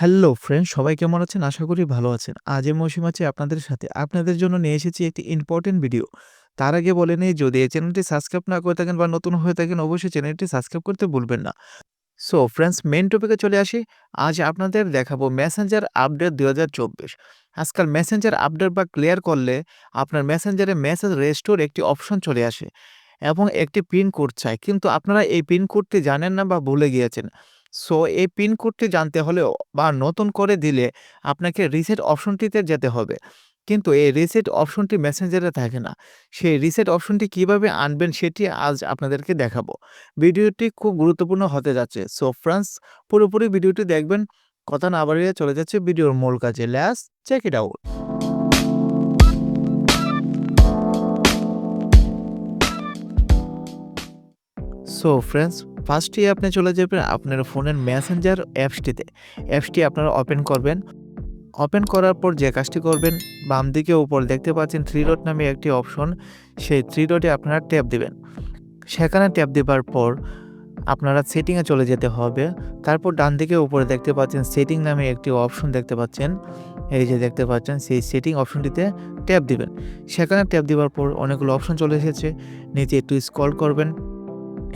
Hello friend, সবাই কেমন আছেন? আশা করি ভালো আছেন। আজ এই মৌসুম আছে আপনাদের সাথে। আপনাদের জন্য নিয়ে এসেছি একটি ইম্পর্টেন্ট ভিডিও তার আগে বলে যদি এই চ্যানেলটি সাবস্ক্রাইব না করে থাকেন বা নতুন হয়ে থাকেন, অবশ্যই চ্যানেলটি সাবস্ক্রাইব করতে ভুলবেন না। সো ফ্রেন্ডস মেন টপিকে চলে আসি। আজ আপনাদের দেখাবো মেসেঞ্জার আপডেট দুই হাজার চব্বিশ। আজকাল মেসেঞ্জার আপডেট বা ক্লিয়ার করলে আপনার মেসেঞ্জারে মেসেজ রেস্টোর একটি অপশন চলে আসে এবং একটি পিন কোড চায় কিন্তু আপনারা এই পিন কোডটি জানেন না বা ভুলে গিয়েছেন। সো, এই পিন কোডটি জানতে হলে বা নতুন করে দিলে আপনাকে রিসেট অপশনটিতে যেতে হবে। কিন্তু এই রিসেট অপশনটি মেসেঞ্জারে থাকে না। সেই রিসেট অপশনটি কীভাবে আনবেন সেটি আজ আপনাদেরকে দেখাবো। ভিডিওটি খুব গুরুত্বপূর্ণ হতে যাচ্ছে। সো, ফ্রেন্ডস, পুরোপুরি ভিডিওটি দেখবেন। কথা না বাড়িয়ে চলে যাচ্ছে ভিডিওর মূল কাজে। Let's check it out. So, friends ফার্স্টে আপনি চলে যাবেন আপনার ফোনের মেসেঞ্জার অ্যাপসটিতে। অ্যাপসটি আপনারা ওপেন করবেন। ওপেন করার পর যে কাজটি করবেন, বাম দিকে উপর দেখতে পাচ্ছেন থ্রি ডট নামে একটি অপশন সেই থ্রি ডটে আপনারা ট্যাপ দিবেন। সেখানে ট্যাপ দেবার পর আপনারা সেটিংয়ে চলে যেতে হবে। তারপর ডান দিকে উপরে দেখতে পাচ্ছেন সেটিং নামে একটি অপশন দেখতে পাচ্ছেন। এই যে দেখতে পাচ্ছেন, সেই সেটিং অপশনটিতে ট্যাপ দিবেন। সেখানে ট্যাপ দেওয়ার পর অনেকগুলো অপশন চলে এসেছে। নিচে একটু স্ক্রল করবেন।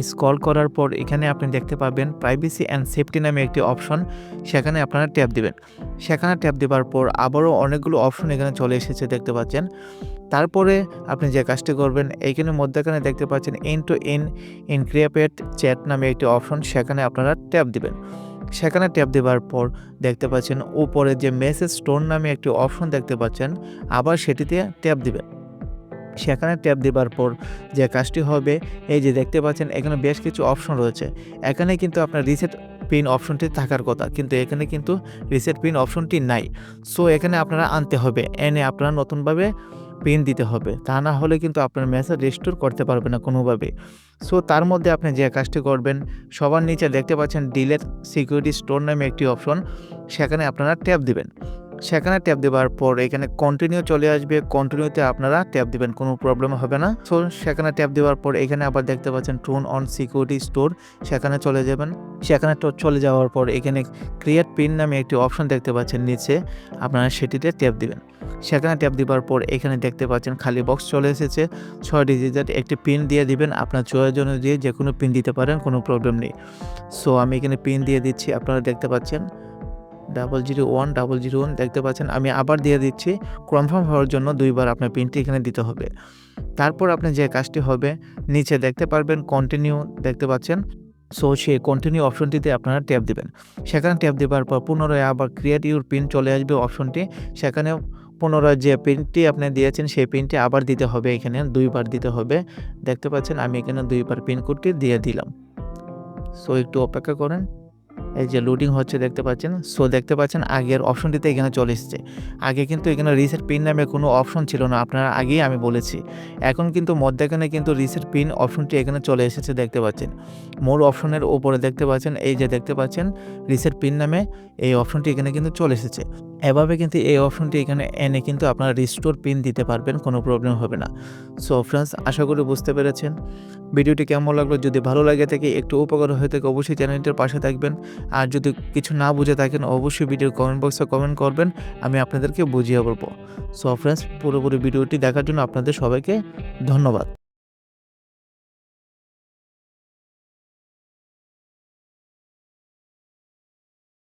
স্ক্রল করার পর এখানে আপনি দেখতে পাবেন প্রাইভেসি অ্যান্ড সেফটি নামে একটি অপশন সেখানে আপনারা ট্যাপ দিবেন। সেখানে ট্যাপ দেওয়ার পর আবারও অনেকগুলো অপশন এখানে চলে এসেছে দেখতে পাচ্ছেন। তারপরে আপনি যে কাজটি করবেন, এইখানে মধ্যখানে দেখতে পাচ্ছেন N to N encrypted chat নামে একটি অপশন সেখানে আপনারা ট্যাপ দিবেন। সেখানে ট্যাপ দেওয়ার পর দেখতে পাচ্ছেন, উপরে যে মেসেজ স্টোর নামে একটি অপশন দেখতে পাচ্ছেন, আবার সেটিতে ট্যাপ দিবেন। সেখানে ট্যাপ দেবার পর যে কাজটি হবে, এই যে দেখতে পাচ্ছেন, এখানে বেশ কিছু অপশন রয়েছে। এখানে কিন্তু আপনার রিসেট পিন অপশনটি থাকার কথা, কিন্তু এখানে কিন্তু রিসেট পিন অপশনটি নাই। সো এখানে আপনারা আনতে হবে, এনে আপনারা নতুনভাবে পিন দিতে হবে। তা না হলে কিন্তু আপনার মেসেজ রেস্টোর করতে পারবে না কোনোভাবে। সো তার মধ্যে আপনি যে কাজটি করবেন, সবার নিচে দেখতে পাচ্ছেন ডিলেট সিকিউরিটি স্টোর নামে একটি অপশন সেখানে আপনারা ট্যাপ দিবেন। সেখানে ট্যাপ দেওয়ার পর এখানে কন্টিনিউ চলে আসবে। কন্টিনিউতে আপনারা ট্যাপ দিবেন, কোনো প্রবলেম হবে না। সো সেখানে ট্যাপ দেওয়ার পর এখানে আবার দেখতে পাচ্ছেন টুন অন সিকিউরিটি স্টোর সেখানে চলে যাবেন। সেখানে চলে যাওয়ার পর এখানে ক্রিয়েট পিন নামে একটি অপশন দেখতে পাচ্ছেন নিচে, আপনারা সেটিতে ট্যাপ দিবেন। সেখানে ট্যাপ দেওয়ার পর এখানে দেখতে পাচ্ছেন খালি বক্স চলে এসেছে। ছয় ডিজিটের একটি পিন দিয়ে দিবেন, আপনার চয়ের জন্য দিয়ে যে কোনো পিন দিতে পারেন, কোনো প্রবলেম নেই। সো আমি এখানে পিন দিয়ে দিচ্ছি, আপনারা দেখতে পাচ্ছেন। Double zero one double zero one দেখতে পাচ্ছেন, আমি আবার দিয়ে দিচ্ছি। কনফার্ম হওয়ার জন্য দুইবার আপনার পিনটি এখানে দিতে হবে। তারপর আপনি যে কাজটি হবে, নিচে দেখতে পারবেন কন্টিনিউ দেখতে পাচ্ছেন। সো সেই কন্টিনিউ অপশনটিতে আপনারা ট্যাপ দেবেন। সেখানে ট্যাপ দেওয়ার পর পুনরায় আবার ক্রিয়েট ইউর পিন চলে আসবে অপশনটি সেখানে পুনরায় যে পিনটি আপনি দিয়েছেন, সেই পিনটি আবার দিতে হবে এখানে, দুইবার দিতে হবে। দেখতে পাচ্ছেন, আমি এখানে দুইবার পিন কোডটি দিয়ে দিলাম। সো একটু অপেক্ষা করেন। এই যে লোডিং হচ্ছে দেখতে পাচ্ছেন। সো দেখতে পাচ্ছেন আগের অপশনটিতে এখানে চলে এসেছে। আগে কিন্তু এখানে রিসেট পিন নামে কোনো অপশন ছিল না, আপনারা আগেই আমি বলেছি। এখন কিন্তু মধ্যেখানে কিন্তু রিসেট পিন অপশনটি এখানে চলে এসেছে দেখতে পাচ্ছেন। মোর অপশনের ওপরে দেখতে পাচ্ছেন, এই যে দেখতে পাচ্ছেন রিসেট পিন নামে এই অপশনটি এখানে কিন্তু চলে এসেছে। এভাবে কিন্তু এই অপশনটি এখানে এনে কিন্তু আপনারা রিস্টোর পিন দিতে পারবেন, কোনো প্রবলেম হবে না। সো ফ্রেন্ডস আশা করি বুঝতে পেরেছেন। ভিডিওটি কেমন লাগল? যদি ভালো লাগে থাকে, একটু উপকার হয়ে থাকে, অবশ্যই চ্যানেলটির পাশে থাকবেন। আর যদি কিছু না বুঝে থাকেন, অবশ্যই ভিডিওর কমেন্ট বক্সে কমেন্ট করবেন, আমি আপনাদেরকে বুঝিয়ে বলব। সো ফ্রেন্ডস পুরোপুরি ভিডিওটি দেখার জন্য আপনাদের সবাইকে ধন্যবাদ।